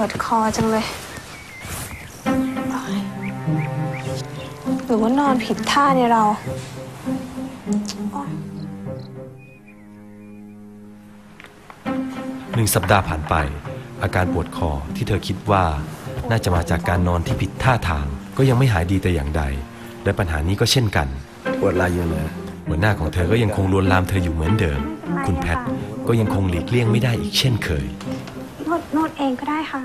วดคอจังเลยโอ๊ยหรือว่านอนผิดท่าเนี่ยเราโอ๊ยหนึ่งสัปดาห์ผ่านไป อาการปวดคอที่เธอคิดว่า น่าจะมาจากการนอนที่ผิดท่าทาง ก็ยังไม่หายดีแต่อย่างใด และปัญหานี้ก็เช่นกัน ปวดไหลายอยู่เลยหัวหน้าของเธอก็ยังคงลวนลามเธออยู่เหมือนเดิม คุณแพทก็ยังคงหลีกเลี่ยงไม่ได้อีกเช่นเคยนวดนวดเองก็ได้ค่ะ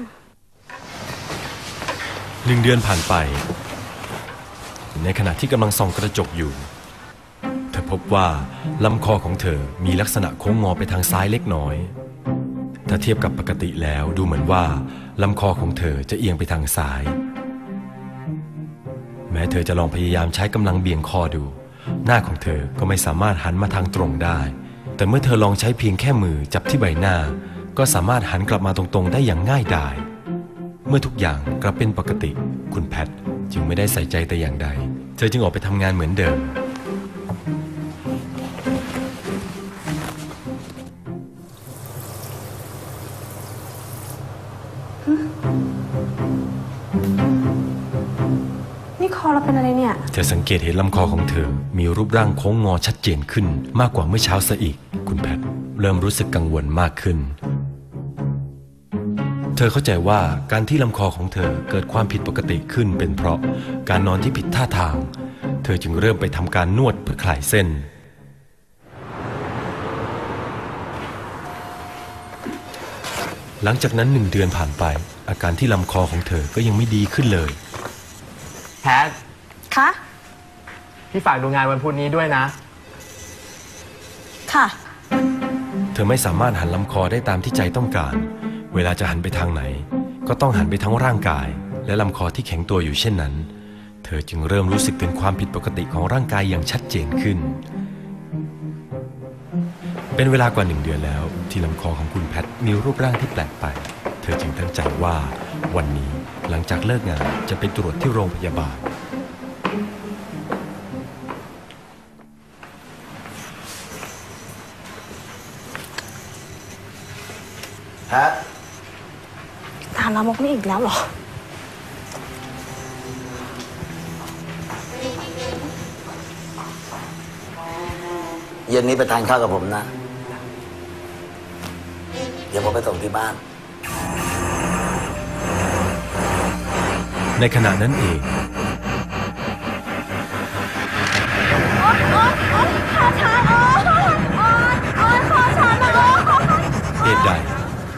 หนึ่งเดือนผ่านไป ในขณะที่กำลังส่องกระจกอยู่ เธอพบว่าลำคอของเธอมีลักษณะโค้งงอไปทางซ้ายเล็กน้อย ถ้าเทียบกับปกติแล้วดูเหมือนว่าลำคอของเธอจะเอียงไปทางซ้าย แม้เธอจะลองพยายามใช้กำลังเบี่ยงคอดู หน้าของเธอก็ไม่สามารถหันมาทางตรงได้ แต่เมื่อเธอลองใช้เพียงแค่มือจับที่ใบหน้า ก็สามารถหันกลับมาตรงๆ ได้อย่างง่ายดาย เมื่อทุกอย่างกลับเป็นปกติ คุณแพทจึงไม่ได้ใส่ใจแต่อย่างใด เธอจึงออกไปทำงานเหมือนเดิม นี่คอเราเป็นอะไรเนี่ย เธอสังเกตเห็นลำคอของเธอ มีรูปร่างโค้งงอชัดเจนขึ้น มากกว่าเมื่อเช้าซะอีก คุณแพทเริ่มรู้สึกกังวลมากขึ้นเธอเข้าใจว่าการที่ลำคอของเธอเกิดความผิดปกติขึ้นเป็นเพราะการนอนที่ผิดท่าทาง เธอจึงเริ่มไปทำการนวดเพื่อคลายเส้น หลังจากนั้นหนึ่งเดือนผ่านไป อาการที่ลำคอของเธอก็ยังไม่ดีขึ้นเลยแพทคะพี่ฝากดูงานวันพุธนี้ด้วยนะ ค่ะ เธอไม่สามารถหันลำคอได้ตามที่ใจต้องการ เวลาจะหันไปทางไหน ก็ต้องหันไปทั้งร่างกาย และลำคอที่แข็งตัวอยู่เช่นนั้น เธอจึงเริ่มรู้สึกถึงความผิดปกติของร่างกายอย่างชัดเจนขึ้น เป็นเวลากว่าหนึ่งเดือนแล้ว ที่ลำคอของคุณแพทมีรูปร่างที่แปลกไป เธอจึงตั้งใจว่า วันนี้หลังจากเลิกงานจะไปตรวจที่โรงพยาบาลแพท ลามกนี่อีกแล้วเหรอ เย็นนี้ไปทานข้าวกับผมนะ เดี๋ยวผมไปส่งที่บ้าน ในขณะนั้นเองเหตุใด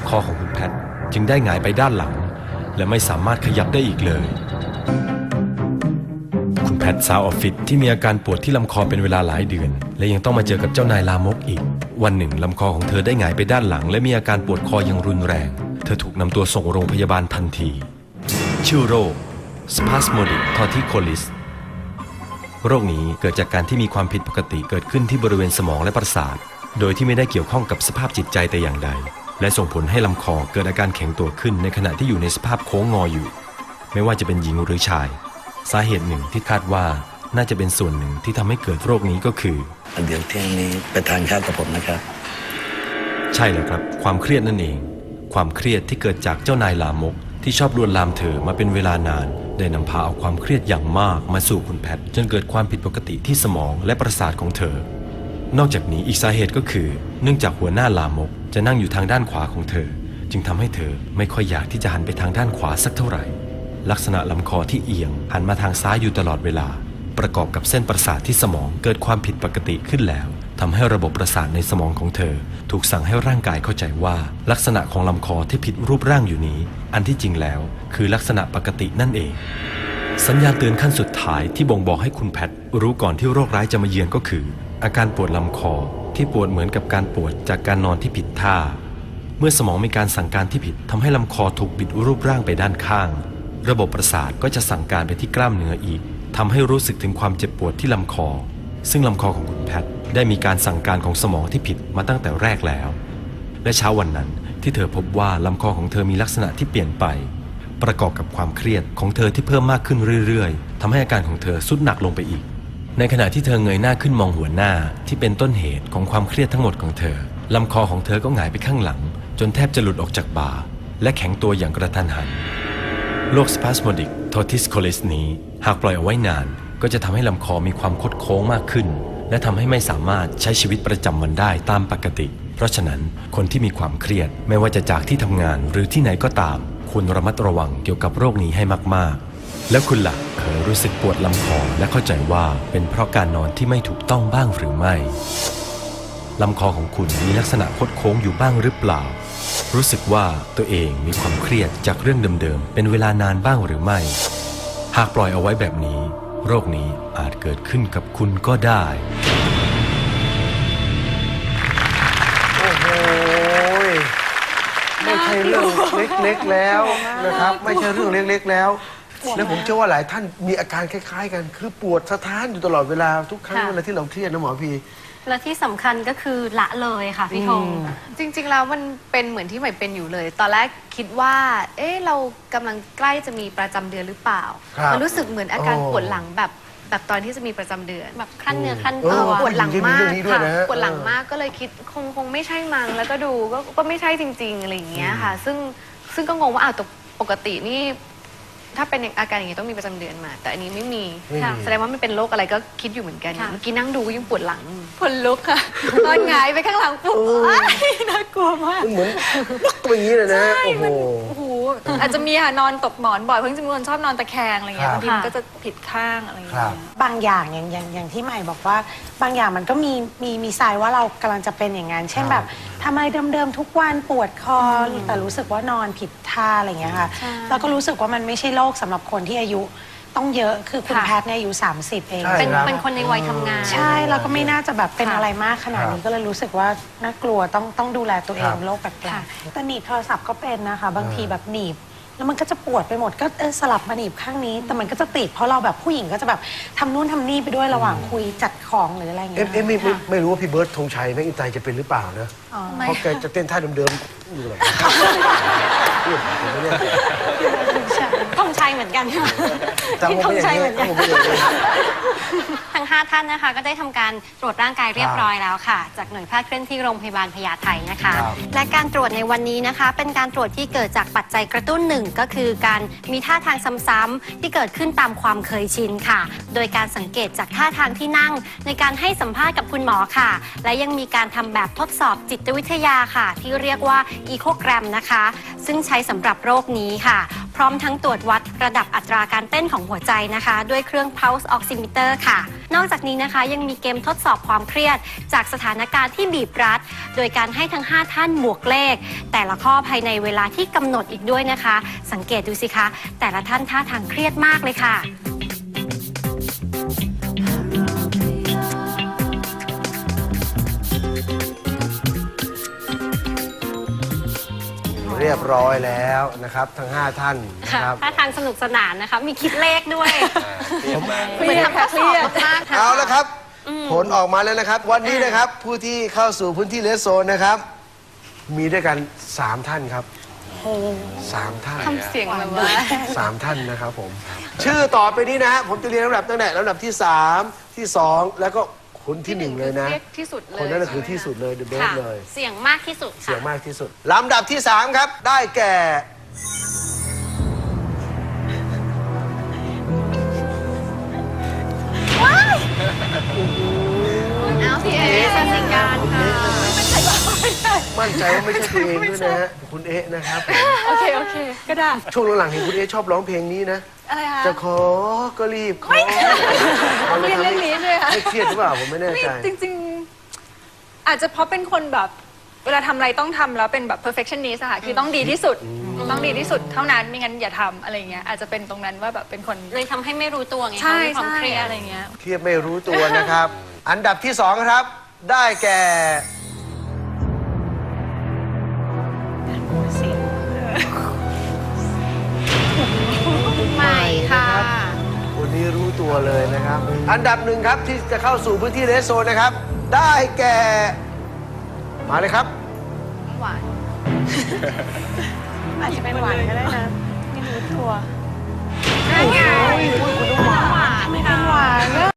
คอของคุณแพท จึงได้หงายไปด้านหลัง และไม่สามารถขยับได้อีกเลย คุณแพทสาวออฟฟิศที่มีอาการปวดที่ลำคอเป็นเวลาหลายเดือน และยังต้องมาเจอกับเจ้านายลามกอีก วันหนึ่งลำคอของเธอได้หงายไปด้านหลัง และมีอาการปวดคออย่างรุนแรง เธอถูกนำตัวส่งโรงพยาบาลทันที ชื่อโรค spasmodic torticollis โรคนี้เกิดจากการที่มีความผิดปกติเกิดขึ้นที่บริเวณสมองและประสาท โดยที่ไม่ได้เกี่ยวข้องกับสภาพจิตใจแต่อย่างใด และส่งผลให้ลำคอเกิดอาการแข็งตัวขึ้นในขณะที่อยู่ในสภาพโค้งงออยู่ ไม่ว่าจะเป็นหญิงหรือชาย สาเหตุหนึ่งที่คาดว่าน่าจะเป็นส่วนหนึ่งที่ทำให้เกิดโรคนี้ก็คือ เดี๋ยวเที่ยงนี้ไปทานข้าวกับผมนะครับ ใช่แล้วครับ ความเครียดนั่นเอง ความเครียดที่เกิดจากเจ้านายลามก ที่ชอบลวนลามเธอมาเป็นเวลานาน ได้นำพาเอาความเครียดอย่างมากมาสู่คุณแพทจนเกิดความผิดปกติที่สมองและประสาทของเธอ นอกจากนี้อีกสาเหตุก็คือ เนื่องจากหัวหน้าลามกจะนั่งอยู่ทางด้านขวาของเธอ จึงทำให้เธอไม่ค่อยอยากที่จะหันไปทางด้านขวาสักเท่าไหร่ ลักษณะลำคอที่เอียงหันมาทางซ้ายอยู่ตลอดเวลา ประกอบกับเส้นประสาทที่สมองเกิดความผิดปกติขึ้นแล้วทำให้ระบบประสาทในสมองของเธอ ถูกสั่งให้ร่างกายเข้าใจว่า ลักษณะของลำคอที่ผิดรูปร่างอยู่นี้ อันที่จริงแล้ว คือลักษณะปกตินั่นเอง สัญญาณเตือนขั้นสุดท้ายที่บ่งบอกให้คุณแพทรู้ก่อนที่โรคร้ายจะมาเยือนก็คือ อาการปวดลำคอที่ปวดเหมือนกับการปวดจากการนอนที่ผิดท่า เมื่อสมองมีการสั่งการที่ผิดทำให้ลำคอถูกบิดรูปร่างไปด้านข้าง ระบบประสาทก็จะสั่งการไปที่กล้ามเนื้ออีกทำให้รู้สึกถึงความเจ็บปวดที่ลำคอ ซึ่งลำคอของคุณแพทได้มีการสั่งการของสมองที่ผิดมาตั้งแต่แรกแล้ว และเช้าวันนั้นที่เธอพบว่าลำคอของเธอมีลักษณะที่เปลี่ยนไป ประกอบกับความเครียดของเธอที่เพิ่มมากขึ้นเรื่อยๆทำให้อาการของเธอสุดหนักลงไปอีก ในขณะที่เธอเงยหน้าขึ้นมองหัวหน้าที่เป็นต้นเหตุของความเครียดทั้งหมดของเธอลำคอของเธอก็หงายไปข้างหลัง จนแทบจะหลุดออกจากบ่า และแข็งตัวอย่างกระทันหันโรค spasmodic torticollis นี้ หากปล่อยเอาไว้นาน ก็จะทำให้ลำคอมีความคดโค้งมากขึ้น และทำให้ไม่สามารถใช้ชีวิตประจำวันได้ตามปกติ เพราะฉะนั้นคนที่มีความเครียดไม่ว่าจะจากที่ทำงานหรือที่ไหนก็ตามควรระมัดระวังเกี่ยวกับโรคนี้ให้มากๆ แล้วคุณล่ะเคยรู้สึกปวดลำคอและเข้าใจว่าเป็นเพราะการนอนที่ไม่ถูกต้องบ้างหรือไม่ลำคอของคุณมีลักษณะคดโค้งอยู่บ้างหรือเปล่า รู้สึกว่าตัวเองมีความเครียดจากเรื่องเดิมๆ เป็นเวลานานบ้างหรือไม่ หากปล่อยเอาไว้แบบนี้ โรคนี้อาจเกิดขึ้นกับคุณก็ได้ โอ้โหไม่ใช่เรื่องเล็กๆแล้วนะครับ ไม่ใช่เรื่องเล็กๆแล้ว แล้วผมเชื่อว่าหลายท่านมีอาการคล้ายๆ กัน คือปวดสะท้านอยู่ตลอดเวลาทุกครั้งค่ะ เวลาที่เราเครียดนะหมอพี และที่สำคัญก็คือละเลยค่ะพี่ธงจริงๆ แล้วมันเป็นเหมือนที่ใหม่เป็นอยู่เลย ตอนแรกคิดว่า เอ๊ะ เรากำลังใกล้จะมีประจำเดือนหรือเปล่า ครับมันรู้สึกเหมือนอาการโอ้ ปวดหลังแบบแบบตอนที่จะมีประจำเดือน แบบคลั่นเนื้อคลั่นเอตัอ ว ปวดหลังมากเรื่องนี้ด้วยค่ะนะฮะปวดหลังมากก็เลยคิดคงคงไม่ใช่มั้งแล้วก็ดูก็ก็ไม่ใช่จริง ๆ อะไรอย่างเงี้ยค่ะ ซึ่งซึ่งก็งงว่าอ้าวแต่ปกตินี่ ถ้าเป็นอาการอย่างนี้ต้องมีประจำเดือนมา แต่อันนี้ไม่มีไม่มีค่ะ แสดงว่ามันเป็นโรคอะไรก็คิดอยู่เหมือนกันค่ะ เมื่อกี้นั่งดูก็ยังปวดหลังปวดลุกค่ะตอนหงายไปข้างหลังปุ๊บอ้ายน่ากลัวมากมันเหมือนปึ๊กตัวอย่างนี้เลยนะฮะโอ้โหโอ้โห อาจจะมีค่ะนอนตกหมอนบ่อย เพราะจริงๆเป็นคนชอบนอนตะแคงอะไรเงี้ครับยบางทีมันก็จะผิดข้างอะไรเงี้ครัยบ บางอย่างอย่างอย่างอย่างที่ใหม่บอกว่า บางอย่างมันก็มีมีมีทรายว่าเรากำลังจะเป็นอย่างนั้น เช่นแบบทำอะไรเดิมๆทุกวันปวดคออแต่รู้สึกว่านอนผิดท่าอะไรอย่างเงี้ยค่ะแล้วก็รู้สึกว่ามันไม่ใช่โรคสำหรับคนที่อายุ ต้องเยอะคือคุณค่ะแพทย์เนี่ยอายุ30 เอง ใช่ เป็นครับ เป็นคนในวัยทำงาน ใช่แล้วก็ไม่น่าจะแบบเป็นค่ะอะไรมากขนาดนี้ก็เลยรู้สึกว่าน่ากลัวต้องต้องดูแลตัวเอคงรับโรคแปลกๆแต่หนีบโทรศัพท์ก็เป็นนะคะ บางทีแบบหนีบ แล้วมันก็จะปวดไปหมดก็เออสลับมาหนีบข้างนี้ แต่มันก็จะติดเพราะเราแบบผู้หญิงก็จะแบบทำนู่นทำนี่ไปด้วยระหว่างคุยจัดของหรืออะไรอย่างเอ๊ะเงี้ยเอ๊ะไม่ไม่ไม่รู้ว่าพี่เบิร์ดธงชัยแม่งอินไตจะเป็นหรือเปล่านะไม่เพราะแกจะเต้นท่าเดิมๆอยู่หรอกพูดผมไม่แน่ใจธ งชัยเหมือนกันค่ะแต่ผมไม่อย่างนี้ผมไม่อย่างนี้ทั้ง5ท่านนะคะ ก็ได้ทำการตรวจร่างกายเรียบร้อยแล้วค่ะ จากหน่วยแพทย์เคลื่อนที่โรงพยาบาลพญาไทนะคะ ครับ และการตรวจในวันนี้นะคะ เป็นการตรวจที่เกิดจากปัจจัยกระตุ้นหนึ่งก็คือการมีท่าทางซ้ำๆที่เกิดขึ้นตามความเคยชินค่ะ โดยการสังเกตจากท่าทางที่นั่ง ในการให้สัมภาษณ์กับคุณหมอค่ะ และยังมีการทำแบบทดสอบจิตวิทยาค่ะ ที่เรียกว่าอีโคแกรมนะคะ ซึ่งใช้สำหรับโรคนี้ค่ะ พร้อมทั้งตรวจวัดระดับอัตราการเต้นของหัวใจนะคะ ด้วยเครื่อง pulse oximeter ค่ะ นอกจากนี้นะคะยังมีเกมทดสอบความเครียด จากสถานการณ์ที่บีบรัด โดยการให้ทั้ง 5 ท่านบวกเลข แต่ละข้อภายในเวลาที่กำหนดอีกด้วยนะคะ สังเกตดูสิคะ แต่ละท่านท่าทางเครียดมากเลยค่ะ เรียบร้อยแล้วนะครับ ทั้ง 5 ท่านนะค่ะครับ ท่าทางสนุกสนานนะคะ มีคิดเลขด้วยเครียดค่ะเครียดมากค่ะ เอาละครับ ผลออกมาแล้วนะครับ วันนี้นะครับผู้ที่เข้าสู่พื้นที่เลสโซนนะครับ มีด้วยกัน 3 ท่านครับสามท่านทำเสียงแบบว่า สามท่านนะครับผม ชื่อต่อไปนี้นะฮะผมจะเรียงลำดับตั้งแต่ลำดับที่ 3 ที่ 2 แล้วก็ คนที่หนึ่งเลยนะเรียกที่สุดเลยคนนั้นน่ะคือที่สุดเลยเดอะเบสค่ะเลย เสียงมากที่สุดเสียงค่ะมากที่สุด ลำดับที่ 3 ครับ ได้แก่ เอาพี่เอสสิการค่ะ มั่นใจว่าไม่ใช่ตัวเองด้วยนะฮะคุณเอ๊ะนะครับผมโอเค โอเค ก็ได้ ช่วงหลังๆเห็นคุณเอ๊ะชอบร้องเพลงนี้นะ อะไรคะ จะขอก็รีบขอเอาเลยเรียนทำเรื่องนี้ใช่ไหมคะไม่เครียดหรือเปล่าผมไม่แน่ใจ จริง ๆ อาจจะเพราะเป็นคนแบบ เวลาทำอะไรต้องทำแล้วเป็นแบบ perfectionist อะค่ะ คือต้องดีที่สุด ต้องดีที่สุดเท่านั้น ไม่งั้นอย่าทำอะไรเงี้ย อาจจะเป็นตรงนั้นว่าแบบเป็นคน เลยทำให้ไม่รู้ตัวไงใช่คะมีความใช่เครียด อะไรเงี้ย เครียดไม่รู้ตัวนะครับ อันดับที่2ครับ ได้แก่ คนนี้รู้ตัวเลยนะครับ อันดับหนึ่งครับที่จะเข้าสู่พื้นที่เลสโซนนะครับ ได้แก่ มาเลยครับ หวาน อาจจะเป็นหวานก็ได้นะไม่รู้ตัวนั่นไงไม่เป็นหวานก็